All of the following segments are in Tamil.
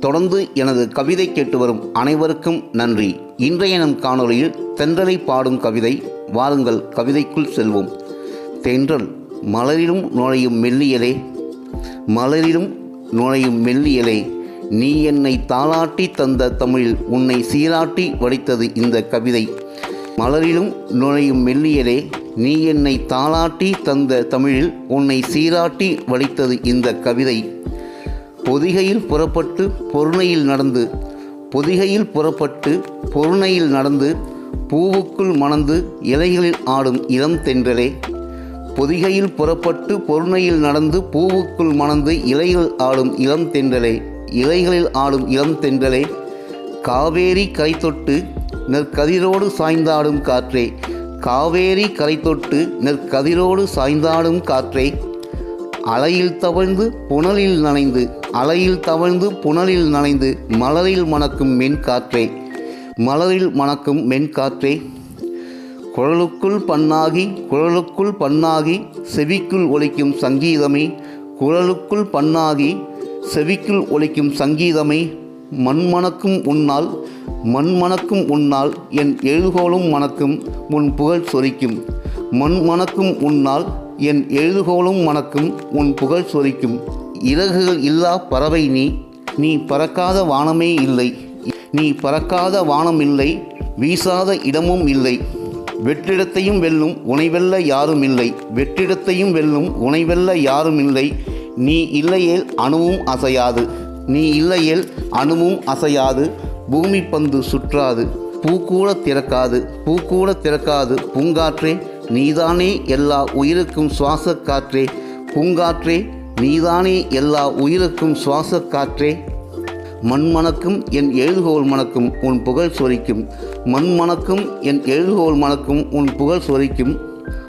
தொடர்ந்து எனது கவிதை கேட்டு வரும் அனைவருக்கும் நன்றி. இன்றைய நம் காணொளியில் தென்றலை பாடும் கவிதை வாருங்கள் கவிதைக்குள் செல்வோம். தென்றல் மலரிலும் நுழையும் மெல்லியலே மலரிலும் நுழையும் மெல்லியலே நீ என்னை தாளாட்டி தந்த தமிழில் உன்னை சீராட்டி வடித்தது இந்த கவிதை. மலரிலும் நுழையும் மெல்லியலே நீ என்னை தாளாட்டி தந்த தமிழில் உன்னை சீராட்டி வடித்தது இந்த கவிதை. பொதிகையில் புறப்பட்டு பொருணையில் நடந்து பொதிகையில் புறப்பட்டு பொருணையில் நடந்து பூவுக்குள் மணந்து இலைகளில் ஆடும் இளம் தென்றலே. பொதிகையில் புறப்பட்டு பொருணையில் நடந்து பூவுக்குள் மணந்து இலைகள் ஆடும் இளம் தென்றலே. இலைகளில் ஆடும் இளம் தென்றலே. காவேரி கரை தொட்டு நெற்கதிரோடு சாய்ந்தாடும் காற்றே. காவேரி கரை தொட்டு நெற்கதிரோடு சாய்ந்தாடும் காற்றே. அலையில் தவழ்ந்து புனலில் நனைந்து அலையில் தவழ்ந்து புனலில் நனைந்து மலரில் மணக்கும் மென் காற்றே. மலரில் மணக்கும் மென் காற்றே. குழலுக்குள் பண்ணாகி குழலுக்குள் பண்ணாகி செவிக்குள் ஒலிக்கும் சங்கீதமே. குழலுக்குள் பண்ணாகி செவிக்குள் ஒலிக்கும் சங்கீதமே. மண்மணக்கும் உன்னால் மண்மணக்கும் உன்னால் என் எழுகோலும் மணக்கும் உன் புகழ் சொரிக்கும். மண்மணக்கும் உன்னால் என் எழுதுகோலும் மணக்கும் உன் புகழ் சொரிக்கும். இறகுகள் இல்லா பறவை நீ. நீ பறக்காத வானமே இல்லை. நீ பறக்காத வானம் இல்லை. வீசாத இடமும் இல்லை. வெற்றிடத்தையும் வெல்லும் உனைவெல்ல யாரும் இல்லை. வெற்றிடத்தையும் வெல்லும் உனைவெல்ல யாரும் இல்லை. நீ இல்லையேல் அணுவும் அசையாது. நீ இல்லையேல் அணுவும் அசையாது. பூமி பந்து சுற்றாது. பூக்கூட திறக்காது. பூக்கூட திறக்காது. பூங்காற்றே நீதானே எல்லா உயிருக்கும் சுவாச காற்றே. பூங்காற்றே நீதானே எல்லா உயிருக்கும் சுவாச காற்றே மண்மணக்கும் என் எழுதுகோல் மணக்கும் உன் புகழ் சொரிக்கும் மண்மணக்கும் என் எழுதுகோல் மணக்கும் உன் புகழ் சொரிக்கும்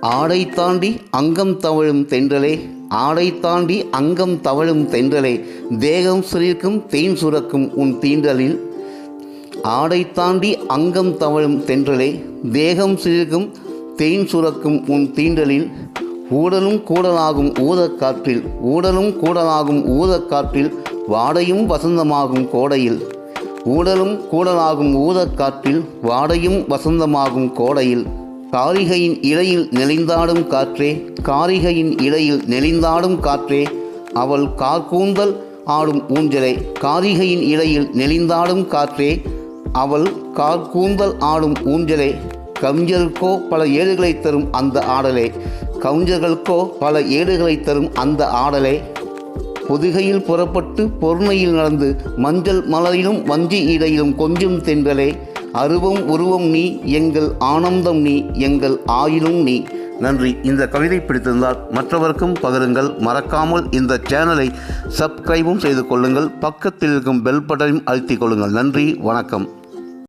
ஆடை தாண்டி அங்கம் தவழும் தென்றலே. ஆடை தாண்டி அங்கம் தவழும் தென்றலே. தேகம் சுரிக்கும் தேன் சுரக்கும் உன் தீண்டலில் ஆடை தாண்டி அங்கம் தவழும் தென்றலே. தேகம் சிலிர்க்கும் தேன் சுரக்கும் உன் தீண்டலில் ஊடலும் கூடலாகும் ஊதக்காற்றில் ஊடலும் கூடலாகும் ஊதக்காற்றில் வாடையும் வசந்தமாகும் கோடையில். ஊடலும் கூடலாகும் ஊதக்காற்றில் வாடையும் வசந்தமாகும் கோடையில். காரிகையின் இலையில் நெளிந்தாடும் காற்றே காரிகையின் இலையில் நெளிந்தாடும் காற்றே அவள் கார்கூந்தல் ஆடும் ஊஞ்சலே காரிகையின் இலையில் நெளிந்தாடும் காற்றே அவள் கார்கூந்தல் ஆடும் ஊஞ்சலே. கவிஞருக்கோ பல ஏடுகளை தரும் அந்த ஆடலே. கவிஞர்களுக்கோ பல ஏடுகளை தரும் அந்த ஆடலே. பொதிகையில் புறப்பட்டு பொறுமையில் நடந்து மஞ்சள் மலரிலும் வஞ்சி இடையிலும் கொஞ்சம் தென்றலே. அருவம் உருவம் நீ எங்கள் ஆனந்தம் நீ எங்கள் ஆயிலும் நீ. நன்றி. இந்த கவிதை பிடித்திருந்தால் மற்றவருக்கும் பகிருங்கள். மறக்காமல் இந்த சேனலை சப்ஸ்கிரைபும் செய்து கொள்ளுங்கள். பக்கத்தில் இருக்கும் பெல் பட்டனையும் அழுத்திக் கொள்ளுங்கள். நன்றி. வணக்கம்.